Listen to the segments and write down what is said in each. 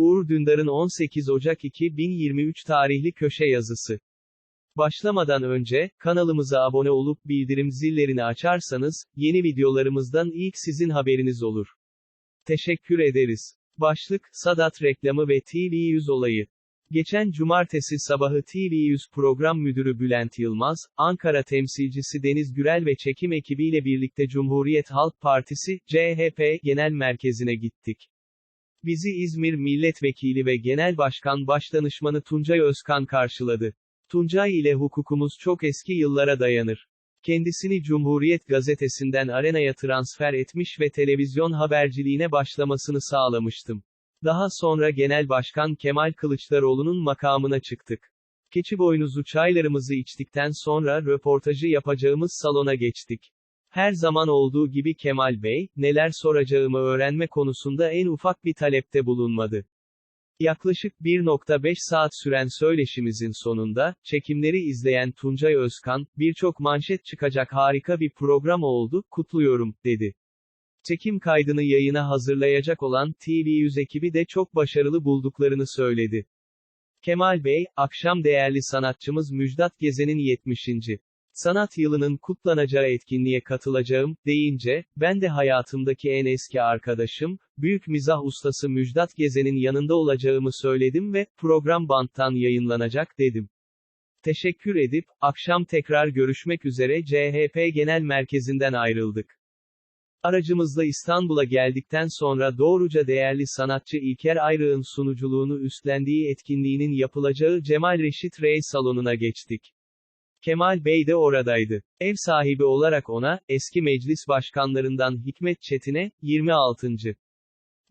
Uğur Dündar'ın 18 Ocak 2023 tarihli köşe yazısı. Başlamadan önce, kanalımıza abone olup bildirim zillerini açarsanız, yeni videolarımızdan ilk sizin haberiniz olur. Teşekkür ederiz. Başlık, Sadat reklamı ve TV100 olayı. Geçen cumartesi sabahı TV100 program müdürü Bülent Yılmaz, Ankara temsilcisi Deniz Gürel ve çekim ekibiyle birlikte Cumhuriyet Halk Partisi, CHP, genel merkezine gittik. Bizi İzmir Milletvekili ve Genel Başkan Başdanışmanı Tuncay Özkan karşıladı. Tuncay ile hukukumuz çok eski yıllara dayanır. Kendisini Cumhuriyet gazetesinden Arena'ya transfer etmiş ve televizyon haberciliğine başlamasını sağlamıştım. Daha sonra Genel Başkan Kemal Kılıçdaroğlu'nun makamına çıktık. Keçi boynuzu çaylarımızı içtikten sonra röportajı yapacağımız salona geçtik. Her zaman olduğu gibi Kemal Bey, neler soracağımı öğrenme konusunda en ufak bir talepte bulunmadı. Yaklaşık 1.5 saat süren söyleşimizin sonunda, çekimleri izleyen Tuncay Özkan, birçok manşet çıkacak harika bir program oldu, kutluyorum, dedi. Çekim kaydını yayına hazırlayacak olan TV100 ekibi de çok başarılı bulduklarını söyledi. Kemal Bey, akşam değerli sanatçımız Müjdat Gezen'in 70. Sanat yılının kutlanacağı etkinliğe katılacağım, deyince, ben de hayatımdaki en eski arkadaşım, büyük mizah ustası Müjdat Gezen'in yanında olacağımı söyledim ve, program banttan yayınlanacak dedim. Teşekkür edip, akşam tekrar görüşmek üzere CHP Genel Merkezi'nden ayrıldık. Aracımızla İstanbul'a geldikten sonra doğruca değerli sanatçı İlker Ayrık'ın sunuculuğunu üstlendiği etkinliğinin yapılacağı Cemal Reşit Rey salonuna geçtik. Kemal Bey de oradaydı. Ev sahibi olarak ona, eski meclis başkanlarından Hikmet Çetin'e, 26.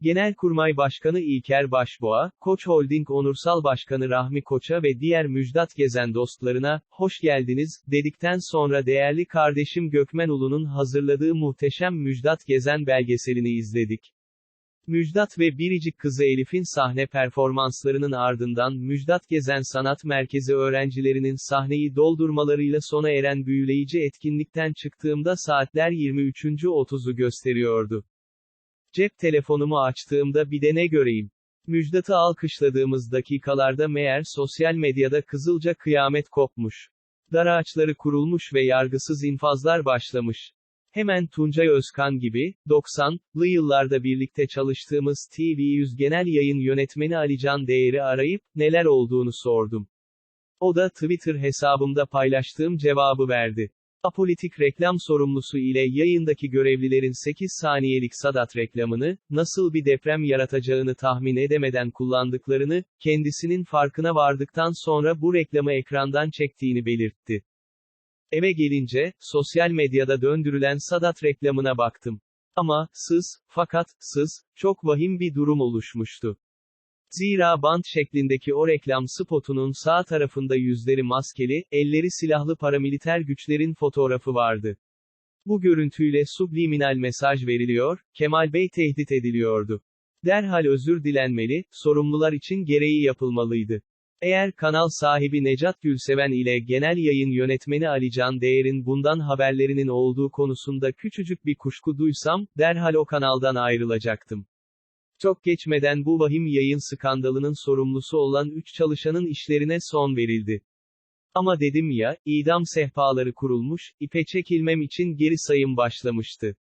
Genelkurmay Başkanı İlker Başboğa, Koç Holding Onursal Başkanı Rahmi Koç'a ve diğer Müjdat Gezen dostlarına, hoş geldiniz, dedikten sonra değerli kardeşim Gökmen Ulu'nun hazırladığı muhteşem Müjdat Gezen belgeselini izledik. Müjdat ve biricik kızı Elif'in sahne performanslarının ardından Müjdat Gezen Sanat Merkezi öğrencilerinin sahneyi doldurmalarıyla sona eren büyüleyici etkinlikten çıktığımda saatler 23.30'u gösteriyordu. Cep telefonumu açtığımda bir de ne göreyim? Müjdat'ı alkışladığımız dakikalarda meğer sosyal medyada kızılca kıyamet kopmuş. Dar ağaçları kurulmuş ve yargısız infazlar başlamış. Hemen Tuncay Özkan gibi, 90'lı yıllarda birlikte çalıştığımız TV100 Genel Yayın Yönetmeni Alican Değer'i arayıp, neler olduğunu sordum. O da Twitter hesabımda paylaştığım cevabı verdi. Apolitik reklam sorumlusu ile yayındaki görevlilerin 8 saniyelik Sadat reklamını, nasıl bir deprem yaratacağını tahmin edemeden kullandıklarını, kendisinin farkına vardıktan sonra bu reklamı ekrandan çektiğini belirtti. Eve gelince, sosyal medyada döndürülen Sadat reklamına baktım. Ama, sız, fakat, sız, çok vahim bir durum oluşmuştu. Zira bant şeklindeki o reklam spotunun sağ tarafında yüzleri maskeli, elleri silahlı paramiliter güçlerin fotoğrafı vardı. Bu görüntüyle subliminal mesaj veriliyor, Kemal Bey tehdit ediliyordu. Derhal özür dilenmeli, sorumlular için gereği yapılmalıydı. Eğer kanal sahibi Necat Gülseven ile genel yayın yönetmeni Alican Değer'in bundan haberlerinin olduğu konusunda küçücük bir kuşku duysam, derhal o kanaldan ayrılacaktım. Çok geçmeden bu vahim yayın skandalının sorumlusu olan 3 çalışanın işlerine son verildi. Ama dedim ya, idam sehpaları kurulmuş, ipe çekilmem için geri sayım başlamıştı.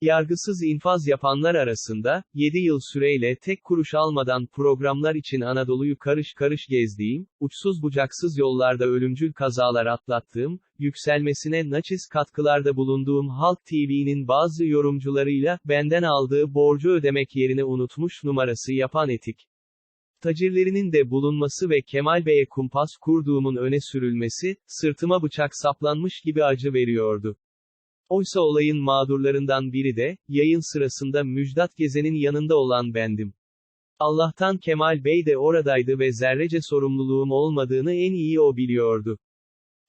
Yargısız infaz yapanlar arasında, 7 yıl süreyle tek kuruş almadan programlar için Anadolu'yu karış karış gezdiğim, uçsuz bucaksız yollarda ölümcül kazalar atlattığım, yükselmesine naçiz katkılarda bulunduğum Halk TV'nin bazı yorumcularıyla, benden aldığı borcu ödemek yerine unutmuş numarası yapan etik. Tacirlerinin de bulunması ve Kemal Bey'e kumpas kurduğumun öne sürülmesi, sırtıma bıçak saplanmış gibi acı veriyordu. Oysa olayın mağdurlarından biri de, yayın sırasında Müjdat Gezen'in yanında olan bendim. Allah'tan Kemal Bey de oradaydı ve zerrece sorumluluğum olmadığını en iyi o biliyordu.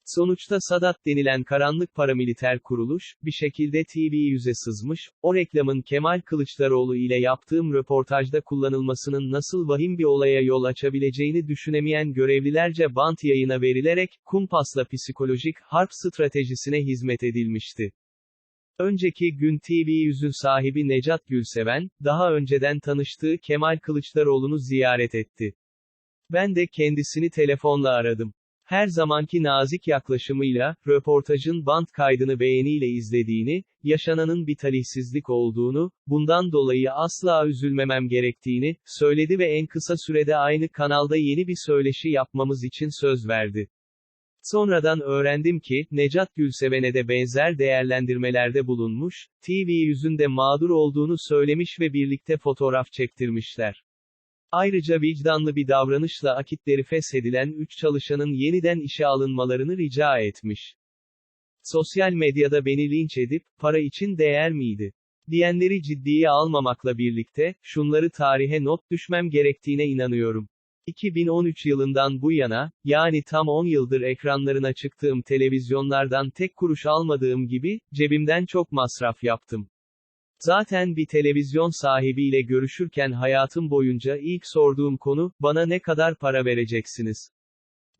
Sonuçta Sadat denilen karanlık paramiliter kuruluş, bir şekilde TV yüze sızmış, o reklamın Kemal Kılıçdaroğlu ile yaptığım röportajda kullanılmasının nasıl vahim bir olaya yol açabileceğini düşünemeyen görevlilerce bant yayına verilerek, kumpasla psikolojik, harp stratejisine hizmet edilmişti. Önceki gün TV yüzün sahibi Necat Gülseven, daha önceden tanıştığı Kemal Kılıçdaroğlu'nu ziyaret etti. Ben de kendisini telefonla aradım. Her zamanki nazik yaklaşımıyla, röportajın band kaydını beğeniyle izlediğini, yaşananın bir talihsizlik olduğunu, bundan dolayı asla üzülmemem gerektiğini, söyledi ve en kısa sürede aynı kanalda yeni bir söyleşi yapmamız için söz verdi. Sonradan öğrendim ki, Necat Gülseven'e de benzer değerlendirmelerde bulunmuş, TV yüzünde mağdur olduğunu söylemiş ve birlikte fotoğraf çektirmişler. Ayrıca vicdanlı bir davranışla akitleri feshedilen 3 çalışanın yeniden işe alınmalarını rica etmiş. Sosyal medyada beni linç edip, para için değer miydi? Diyenleri ciddiye almamakla birlikte, şunları tarihe not düşmem gerektiğine inanıyorum. 2013 yılından bu yana, yani tam 10 yıldır ekranlarına çıktığım televizyonlardan tek kuruş almadığım gibi, cebimden çok masraf yaptım. Zaten bir televizyon sahibiyle görüşürken hayatım boyunca ilk sorduğum konu, bana ne kadar para vereceksiniz?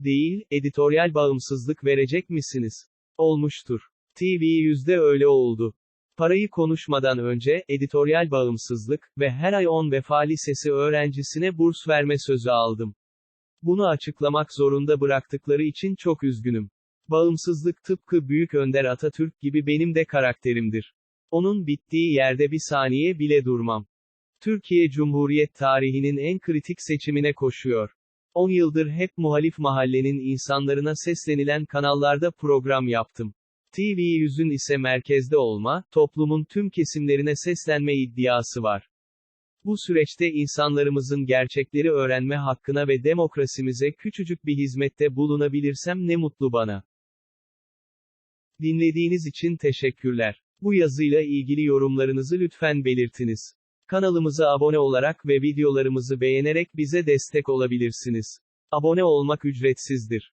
Değil, editoryal bağımsızlık verecek misiniz? Olmuştur. TV yüzde öyle oldu. Parayı konuşmadan önce, editoryal bağımsızlık ve her ay 10 Vefa Lisesi öğrencisine burs verme sözü aldım. Bunu açıklamak zorunda bıraktıkları için çok üzgünüm. Bağımsızlık tıpkı Büyük Önder Atatürk gibi benim de karakterimdir. Onun bittiği yerde bir saniye bile durmam. Türkiye Cumhuriyet tarihinin en kritik seçimine koşuyor. 10 yıldır hep muhalif mahallenin insanlarına seslenilen kanallarda program yaptım. TV yüzün ise merkezde olma, toplumun tüm kesimlerine seslenme iddiası var. Bu süreçte insanlarımızın gerçekleri öğrenme hakkına ve demokrasimize küçücük bir hizmette bulunabilirsem ne mutlu bana. Dinlediğiniz için teşekkürler. Bu yazıyla ilgili yorumlarınızı lütfen belirtiniz. Kanalımıza abone olarak ve videolarımızı beğenerek bize destek olabilirsiniz. Abone olmak ücretsizdir.